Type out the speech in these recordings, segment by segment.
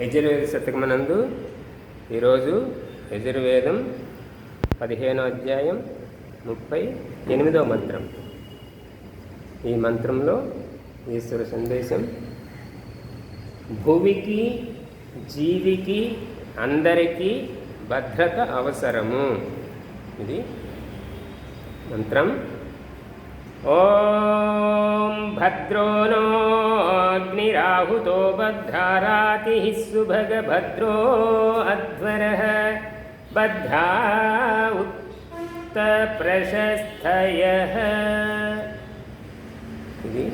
యజుర్వేద శతకమనందు ఈరోజు యజుర్వేదం పదిహేనో అధ్యాయం ముప్పై ఎనిమిదో మంత్రం. ఈ మంత్రంలో ఈశ్వర సందేశం భూమికి జీవికి అందరికీ భద్రత అవసరము. ఇది మంత్రం. ఓం భద్రో నోగ్నిరాహుతో బద్ధారాతి సుభగభద్రో అధ్వర బద్ధా ఉత్త ప్రశస్తయ ఇది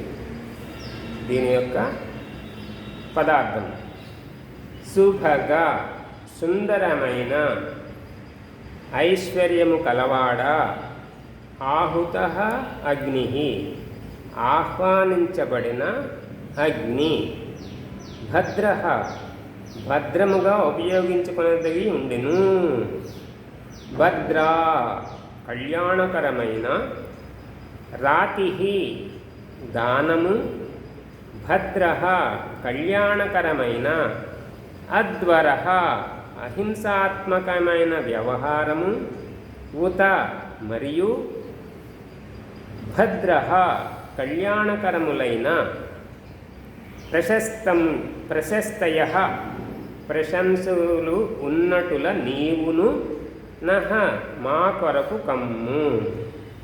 దీని యొక్క పదార్థం. సుభగ సుందరమైన ఐశ్వర్యము కలవాడ? ఆహుత అగ్ని ఆహ్వానించబడిన అగ్ని. భద్ర భద్రముగా ఉపయోగించుకునేది ఉండెను. భద్ర కళ్యాణకరమైన రాతి దానము. భద్ర కళ్యాణకరమైన అద్వర అహింసాత్మకమైన వ్యవహారము. ఉత మరియు భద్ర కళ్యాణకరములైన ప్రశస్తం ప్రశస్తయ ప్రశంసులు ఉన్నటుల నీవును నహ మా కొరకు కమ్ము.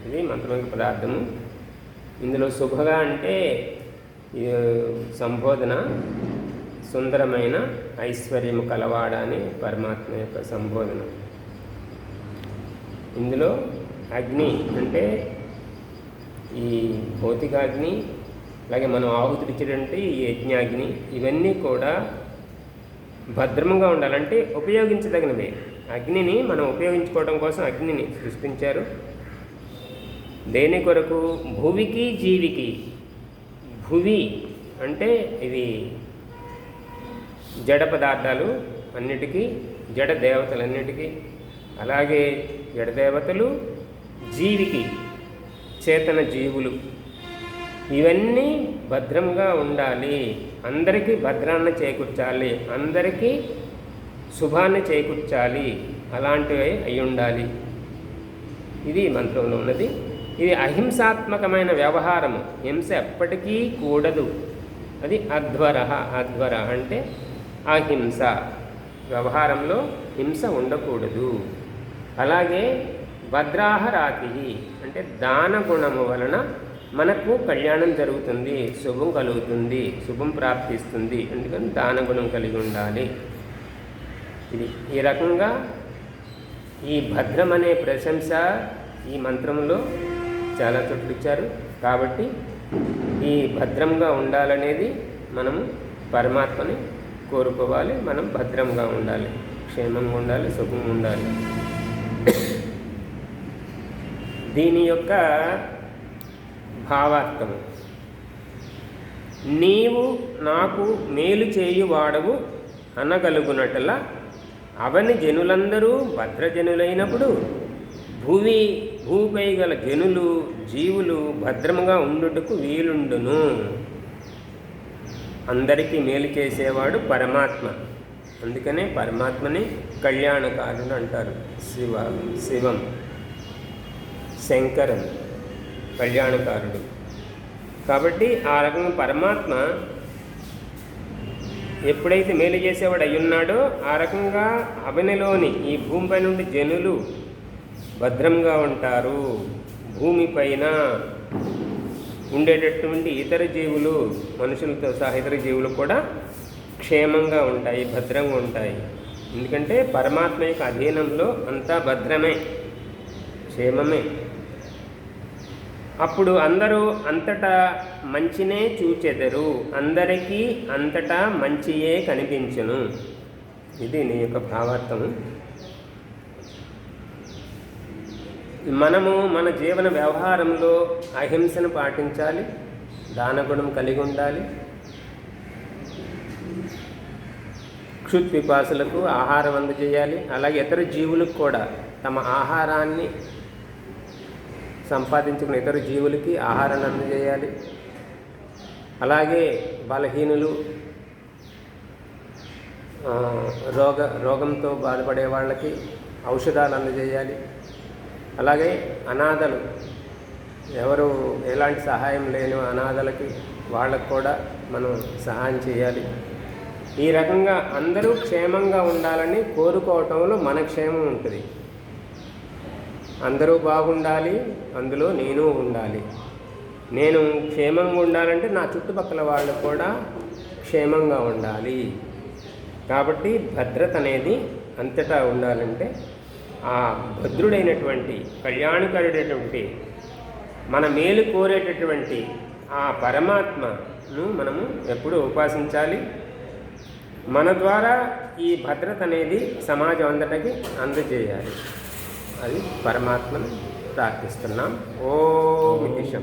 ఇది మంత్రమైన పదార్థము. ఇందులో శుభగా అంటే సంబోధన సుందరమైన ఐశ్వర్యము కలవాడ అని పరమాత్మ యొక్క సంబోధన. ఇందులో అగ్ని అంటే ఈ భౌతికాగ్ని అలాగే మనం ఆహుతులు ఇచ్చేటంటే ఈ యజ్ఞాగ్ని ఇవన్నీ కూడా భద్రంగా ఉండాలంటే ఉపయోగించదగినవే. అగ్నిని మనం ఉపయోగించుకోవడం కోసం అగ్నిని సృష్టించారు. దేని కొరకు? భువికి జీవికి. భువి అంటే ఇది జడ పదార్థాలు అన్నిటికీ జడ దేవతలన్నిటికీ అలాగే జడ దేవతలు జీవికి. చేతన జీవులు. ఇవన్నీ భద్రంగా ఉండాలి. అందరికీ భద్రాన్ని చేకూర్చాలి. అందరికీ శుభాన్ని చేకూర్చాలి. అలాంటివి అయి ఉండాలి. ఇది మంత్రంలో ఉన్నది. ఇది అహింసాత్మకమైన వ్యవహారము. హింస ఎప్పటికీ కూడదు. అది అధ్వర అధ్వర అంటే అహింస. వ్యవహారంలో హింస ఉండకూడదు. అలాగే భద్రాహరాతి అంటే దాన గుణము వలన మనకు కళ్యాణం జరుగుతుంది శుభం కలుగుతుంది శుభం ప్రాప్తిస్తుంది. అందుకని దాన గుణం కలిగి ఉండాలి. ఇది ఈ రకంగా ఈ భద్రం అనే ప్రశంస ఈ మంత్రంలో చాలా చోట్ల ఇచ్చారు. కాబట్టి ఈ భద్రంగా ఉండాలనేది మనము పరమాత్మని కోరుకోవాలి. మనం భద్రంగా ఉండాలి. క్షేమంగా ఉండాలి సుఖంగా ఉండాలి. దీని యొక్క భావార్థము నీవు నాకు మేలు చేయువాడవు అనగలుగునట్ల అవని జనులందరూ భద్రజనులైనప్పుడు భూమి భూపై గల జనులు జీవులు భద్రముగా ఉండుటకు వీలుండును. అందరికీ మేలు చేసేవాడు పరమాత్మ. అందుకనే పరమాత్మని కళ్యాణకారుడు అంటారు. శివ శివం. శంకరం కళ్యాణకారుడు. కాబట్టి ఆ రకంగా పరమాత్మ ఎప్పుడైతే మేలు చేసేవాడు అయ్యున్నాడో ఆ రకంగా అభినలోని ఈ భూమిపై నుండి జనులు భద్రంగా ఉంటారు. భూమిపైన ఉండేటటువంటి ఇతర జీవులు మనుషులతో సహా ఇతర జీవులు కూడా క్షేమంగా ఉంటాయి భద్రంగా ఉంటాయి. ఎందుకంటే పరమాత్మ యొక్క అధీనంలో అంతా భద్రమే క్షేమమే. అప్పుడు అందరూ అంతటా మంచినే చూచెదరు. అందరికీ అంతటా మంచియే కనిపించును. ఇది నీ యొక్క భావార్థము మనము మన జీవన వ్యవహారంలో అహింసను పాటించాలి దానగుణం కలిగి ఉండాలి. క్షుత్పిపాసులకు ఆహారం అందజేయాలి. అలాగే ఇతర జీవులకు కూడా తమ ఆహారాన్ని సంపాదించుకున్న ఇతర జీవులకి ఆహారాన్ని అందజేయాలి. అలాగే బలహీనులు రోగ రోగంతో బాధపడే వాళ్ళకి ఔషధాలు అందజేయాలి. అలాగే అనాథలు ఎవరు ఎలాంటి సహాయం లేని అనాథలకి వాళ్ళకు కూడా మనం సహాయం చేయాలి. ఈ రకంగా అందరూ క్షేమంగా ఉండాలని కోరుకోవటంలో మన క్షేమం ఉంటుంది. అందరూ బాగుండాలి అందులో నేను ఉండాలి. నేను క్షేమంగా ఉండాలంటే నా చుట్టుపక్కల వాళ్ళు కూడా క్షేమంగా ఉండాలి. కాబట్టి భద్రత అనేది అంతటా ఉండాలంటే ఆ భద్రుడైనటువంటి కళ్యాణకరుడైనటువంటి మన మేలు కోరేటటువంటి ఆ పరమాత్మను మనము ఎప్పుడూ ఉపాసించాలి. మన ద్వారా ఈ భద్రత అనేది సమాజం అందటకి అందజేయాలి. అది పరమాత్మను ప్రార్థిస్తున్నాం. ఓం ఇతిశం